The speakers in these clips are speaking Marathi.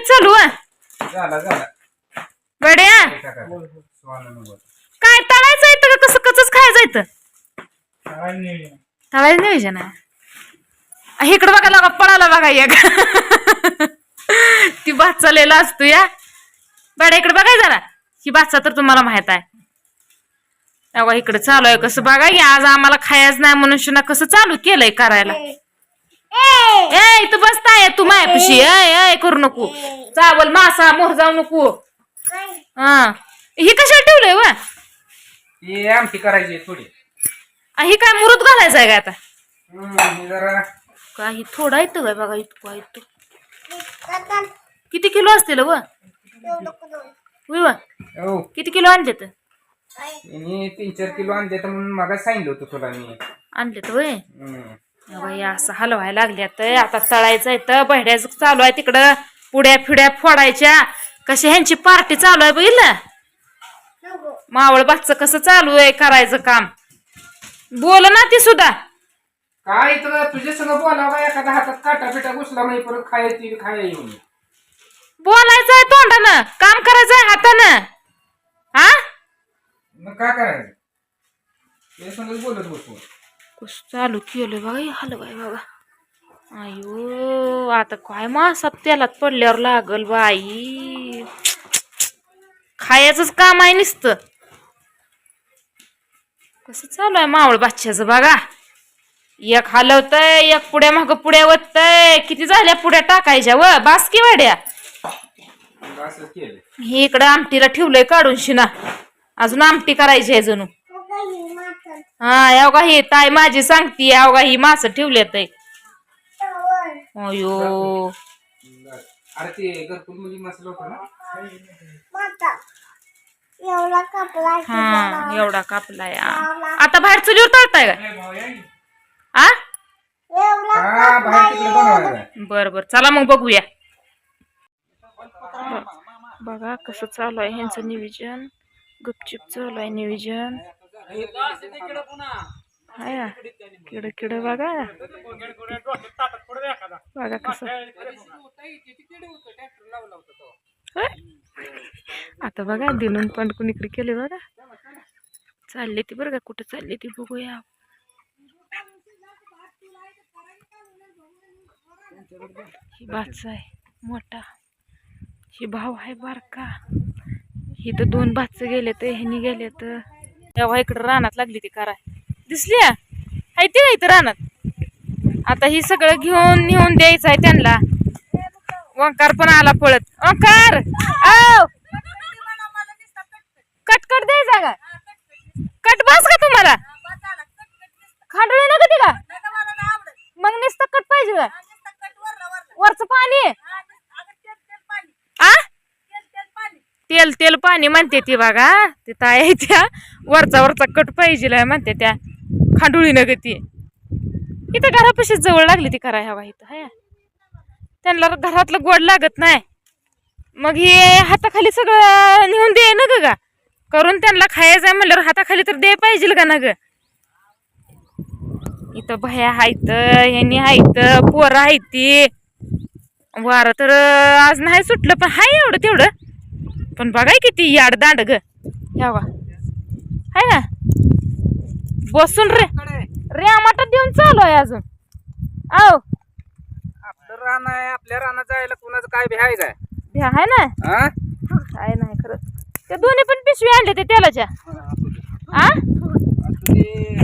लगेच चालू हा बोल. काय तळायचं येतं का कसं कचच खायचं येतं तळायचं नियोजन आहे. इकडं बघा लागा पळाला बघा एक. ती भात चाललेला असतो या. बड्या इकडे बघाय जरा. ही भातचा तर तुम्हाला माहीत आहे. तेव्हा इकडे चालू आहे. कसं बघा आज आम्हाला खायच नाही म्हणून शिना कसं चालू केलंय करायला? ए! इथं बसताय तू मायापाशी. ए! ए करू नको. चावल मासा मोर जाऊ नको. हा. ही कशाला ठेवलंय वा? ती आमटी करायची आहे थोडी. ही काय मुरूत घालायचं आहे का आता? हम्म, हे जरा काही थोडा येतं काय बघा इतकं येतो किती किलो असतील व? होय वा? हो. किती किलो आणले तर मी तीन चार किलो आणले तर म्हणून मग सांगितलं होतं तुला मी. आणले तर वय हम्म. बाई असं हलवायला लागले तर आता तळायचं येतं बहिड्याचं चालू आहे तिकडं. पुड्या फिड्या फोडायच्या. कशी ह्यांची पार्टी चालू आहे बघितलं? मावळ बागचं कसं चालू आहे करायचं काम? बोल ना ती सुद्धा. काय तर तुझ्या सगळं बोलावं? एखादा हातात काटा पिटा घुसला नाही परत खायची खाया येऊन. बोलायचं आहे तोंडानं. काम करायचं आहे हातानं. हा मग काय करायचं? बोलत बसू. कसं चालू केलं बघा हलवाय बघा. अयो आता काय मासा तेलात पडल्यावर लागल बाई. खायचंच काम आहे नुसतं. कसं चालू आहे मावळ बादशाचं बघा. एक हलवतय एक पुड्या माग पुड्या वतय किती झाल्या पुड्या टाकायच्या व? बासकी वाड्या. हे इकडं आमटीला ठेवलंय काढून शिना. अजून आमटी करायची आहे जणू. हा यावगा ही ताई माझी सांगती यावगा ही मास ठेवल्यात अयो. अरे ते घरकुल मुली मसाला होता ना? एवढा हा कापलाय. आता बाहेर चुलीवर तळताय का हा बर बर चला मग बघूया. बघा कसं चालू आहे ह्यांचं नियोजन गुपचूप चालू आहे नियोजन हाय ना? किड किड बघा. बघा कसं. होय? आता बघा दिनून पंडकून इकडे केले बघा. चालले ती बरं का कुठं चालले ती बघूया. ही बाच आहे मोठा. ही भाव आहे बारका. ही तर दोन बाच गेले तर ह्यानी गेले तर तेव्हा इकडं रानात लागली ती कराय दिसली आहे? ती नाही तर रानात? आता ही सगळं घेऊन नेऊन द्यायचं आहे त्यांना. ओंकार पण आला पळत. ओंकार! कटकट द्यायचा का? कट बस का तुम्हाला? खांडळी ना कधी का मग नुसतं कट पाहिजे का? वरचं पाणी आहे. आ? तेल तेल पाणी म्हणते ती बघा. ते ताय त्या. वरचा वरचा कट पाहिजे म्हणते त्या खांडुळीनं गती. ती इथं घरापाशी जवळ लागली ती करा हवा इथं हाय. त्यांना घरातलं गोड लागत नाही. मग हे हाताखाली सगळं नेऊन दे ना ग का करून त्यांना खायचं आहे म्हणल्यावर हाताखाली तर दे पाहिजे का ना ग. इथं भया हायत यांनी हायत पोरं हायती वारं तर आज नाही सुटलं पण हाय एवढं तेवढं. पण बघाय किती याड दांड ग. ह्यावा हाय ना? बसून रे. रे आमाटा देऊन चालू आहे अजून. आओ. आपलं रान आहे आपल्या रानात जायला कुणाचं काय भ्याय काय? भ्या हाय ना? हा काय नाही खरं ते दोन्ही पण पिशवी आणले ते तेलाच्या. आ? असू दे.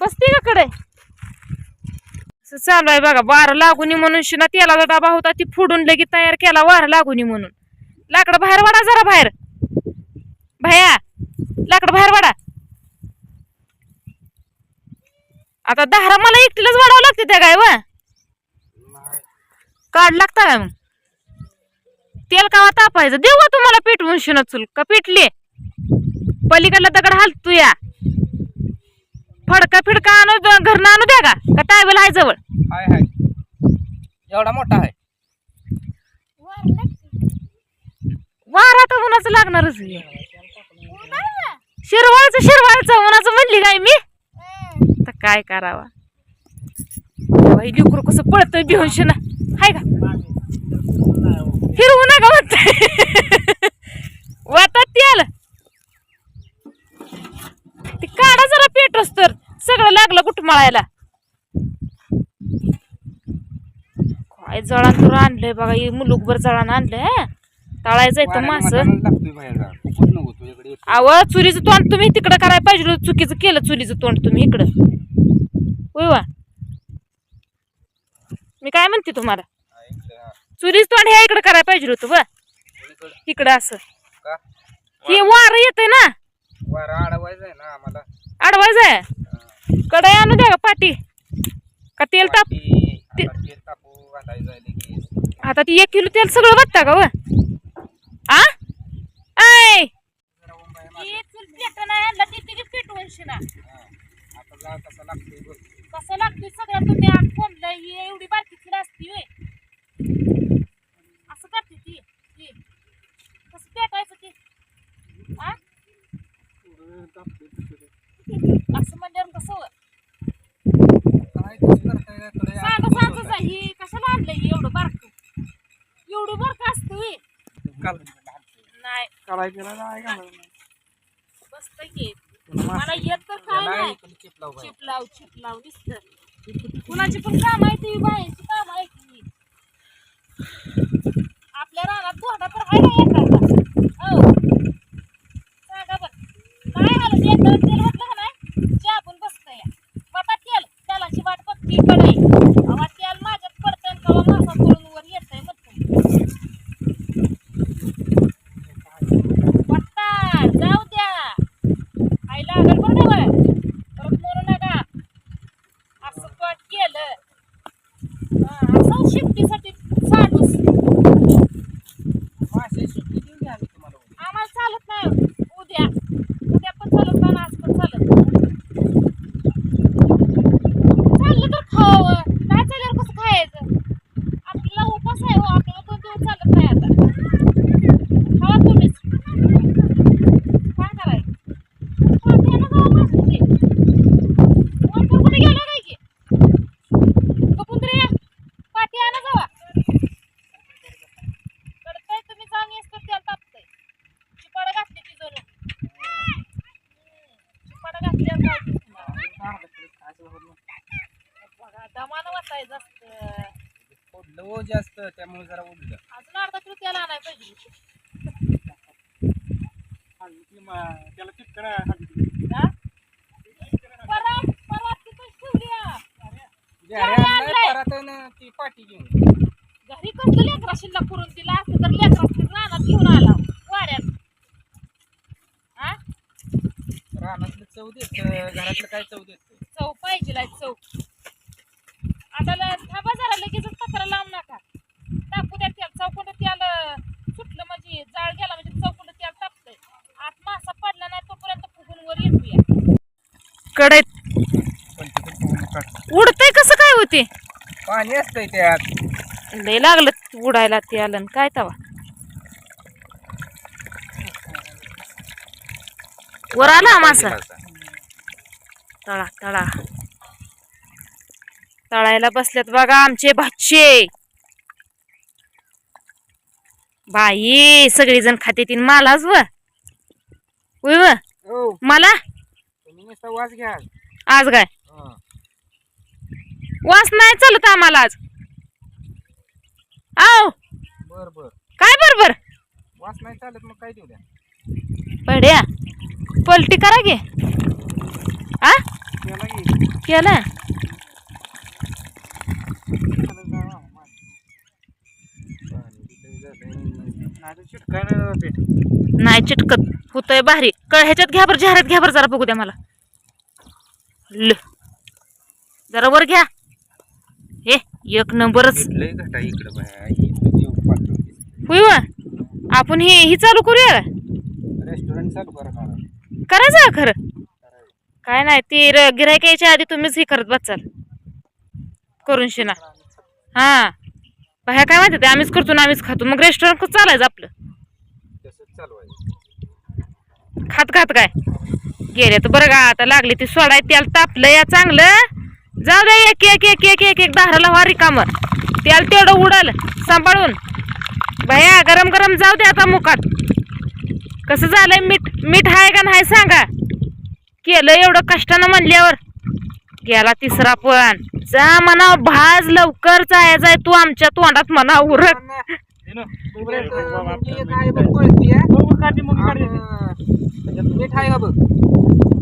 बसते का कडे असं चालू आहे बघा वार लागूनी म्हणून शिना तेलाचा डबा होता ती फोडून लगेच तयार केला वार लागूनी म्हणून. लाकडं बाहेर वाडा जरा बाहेर. भया लाकडं बाहेर वाडा आता दहारा मला एकटीलाच वाढावं लागते त्या वा काढ लागता काय मग? तेल कावा तापायचं. देऊ का तुम्हाला पेटवून शिना चुल? का पेटली पलीकडला दगड हालतो या. फडका फिडका आणू घरनं आणू द्या का? का टायबल आहे जवळ? हाय हाय. एवढा मोठा आहे. वारा तर उन्हाचं लागणारच. शिरवाळचं शिरवाळचं उन्हाचं म्हणली काय मी? तर काय करावा? बाई लिकरू कसं पळतंय भिवूनशी ना हाय का? फिरवू नका वाटत वातात ते आलं. ते काढा जरा पेटस तर. सगळं लागलं कुठं मळायला? काय जळान तुला आणलंय बघा मुलुकभर जळान आणलंय तळायचं मास. अव चुलीचं तोंड तुम्ही तिकडं करायला पाहिजे होतं. चुकीचं केलं चुलीचं तोंड तुम्ही इकडं. होय वा. मी काय म्हणते तुम्हाला? हा, हा. चुलीचं तोंड ह्या इकडं करायला पाहिजे होतं ब इकडे. असं? हे वारं येतंय ना. अडवायचा आहे कढाई आणू द्या का पाटी? का तेल ताप. आता ती एक किलो तेल सगळं बघता का व आ ऐ जरा उंबाया मार. पेटवून शिना हा. आता जा कसा लागतोय बघ. कसं लागतोय सगळं तुम्ही आत कोंबलं ही एवढी बारकी खिला असती होय असं करते ती ती. कसं पेटायचं ती आ असं म्हणल्यावर कसं होय? कसं करताय ही कशाला आणलंय? एवढं बारक. एवढं बारक असतं. होय? नाही. बसत की. मला येत तर काय नाही. चिप लावू चिप लाव चिप लाव दिसत कुणाची पण काम आहे ती बाहेरची काम आहे की आपल्या रानात बोर्डा तर आहे ना हो सांगा बरं नाही आलं एकदा तेल म्हटलं का नाही जे आपण बसत या बाबा तेल तेलाची वाट बघती कडे बाबा तेल माझ्यात पडतंय कवा मासा करून वर येतंय म्हणतो पट्टा जाऊ द्या आई लागल बरं का बरं परत मरू नका असं कट केलं हा, असं शिफ्टीसाठी चालूच मासे सुट्टी देऊन द्या आम्ही तुम्हाला उद्या. आम्हाला चालत नाही उद्या उद्या पण चालत नाही आणि आज पण चालत नाही. चाललं तर खावं नाही चालल्यावर कसं खायचं आपल्याला उपास आहे हो आपल्याला दोन दिवस चालत नाही आता खावा तुम्हीच काय करायचं पाठी आणा जावा माणसाची. वरती कुठे गेला नाही की कपुंद्रे पाठी आणा जावा कडतंय तुम्ही जाऊन येस तर त्याला तापतंय चिपाड घातली ती जणू चिपाड घातल्यावर काय दिसणार? बघा दमानं वाचायचं असतं फोडलं हो जास्त त्यामुळे जरा उडलं. अजून अर्धा किलो तेल आणायला पाहिजे. होतं. त्याला चिटकन हा? परत परत तिथं ठेवली. आणलंय. परत आहे ना ती पाठी घेऊन. घरी कसं लेकरा शिल्लक करून दिला असतं तर लेकरा रानात घेऊन आला. वाऱ्यात हा? रानातलं चव देत घरातलं काय चव देत? चव पाहिजे चव. आता ल- थांबा जरा लगेच पत्रा लावून नका. टाकू द्या तेल चौकोन तेल अं, सुटलं म्हणजे जाळ गेला म्हणजे चौकोन तेल टाकतंय आत मासा पडला नाही तोपर्यंत फुगून वर येतोया कडे. उडतंय कसं काय होते? पाणी असतंय त्यात. लय लागलं उडायला ते आलं काय तवा. वर आला मासा. तळा तळा. तळायला बसल्यात बघा आमचे भाचे बाई सगळीजण खाते तीन मालाच व. हो. मला? आज काय. वास नाही चालत आम्हाला आज. आव बर बर. काय बरोबर वास नाही चालत मग काय देऊ द्या? पड्या पलटी करा गे आ. केलं त्याला जावा, मार. पाणी किती झालंय. नाही नाही चिटकत. होतंय भारी. कळ ह्याच्यात घ्या बरं जाहिरात घ्या बरं जरा बघू द्या मला. ल. जरा वर घ्या. हे एक नंबरच. लय इकडं व. आपण हे ही चालू करूया? करायचं खरं. काय नाही ते गिरायक यायच्या आधी तुम्हीच हे करत बसाल. करून शिना. हा. ह्या काय माहिती ते आम्हीच करतो ना आम्हीच खातो. मग रेस्टॉरंट चालायचं आपलं? खात खात काय? गेले तर बरं का आता लागली ती सोडाय त्याला तापलं या चांगलं. जाऊ दे एक एक एक एक एक एक दाराला वारी काम त्याला तेवढं उडल सांभाळून. भया गरम गरम जाऊ दे आता मुखात कसं झालंय मीठ मीठ आहे का नाही सांगा. केलं एवढं कष्टानं म्हणल्यावर. गेला तिसरा पण. जा म्हणा भाज लवकर जायचाय तू आमच्या तोंडात म्हणा उरक.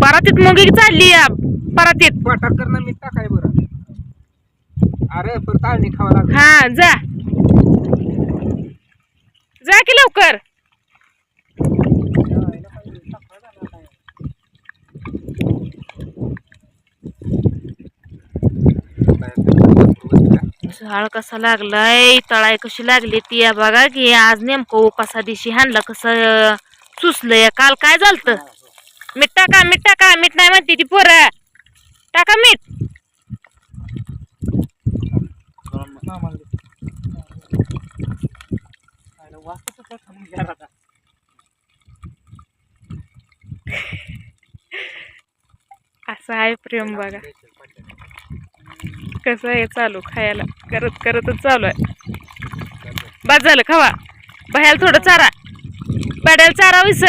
परातीत मुंगी चालली या परातीत. करणं मीठ टाकाय बरं अरे परत खावा हा जा. जा की लवकर. झाड कसा लागलाय तळाय कशी लागली ती या बघा की आज नेमकं उपासा दिवशी हाणला कसं सुचलंय. काल काय झालत? मीठ टाका मीठ टाका. मीठ नाही म्हणते ती पोरं. टाका मीठ. असं आहे प्रेम बघा. कसं आहे चालू खायला. करत करतच चालू आहे. बाद झालं खावा. बाहेर थोडं चारा. पड्याला चारा विस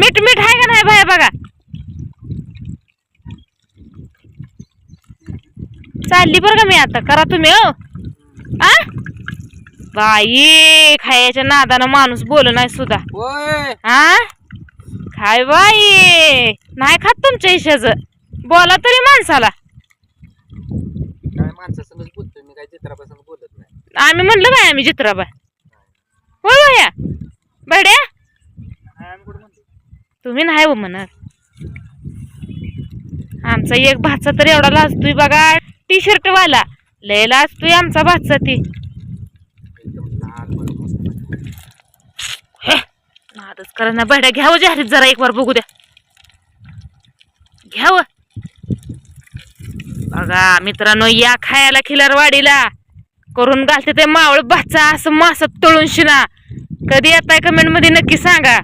मीठ मीठ आहे का नाही बाहेर बघा? चालली बरं का मी आता. करा तुम्ही हो. आ? बाई खायच्या नादानं माणूस बोल नाही सुद्धा. हा काय बाई? नाही खात तुमच्या इशाचं बोला तरी माणसाला. काय माणसासंगच बोलतोय? मी काय चित्रापासून बोलत नाही. आम्ही म्हणलं काय आम्ही चित्राबाई होय भया? बड्या? तुम्ही नाही हो म्हणत. आमचा एक भाचा तर एवढा लाजतोय बघा. टी शर्ट वाला. लय लाजतोय आमचा भाचा ती. एकदम. नादच करा ना बड्या. घ्यावं जाहीर जरा एक बार बघू द्या. घ्यावं बघा मित्रांनो या खायला खिलारवाडीला करून घालते ते मावळ भाचा असं मासात तळून शिना. कधी येताय कमेंटमध्ये नक्की सांगा.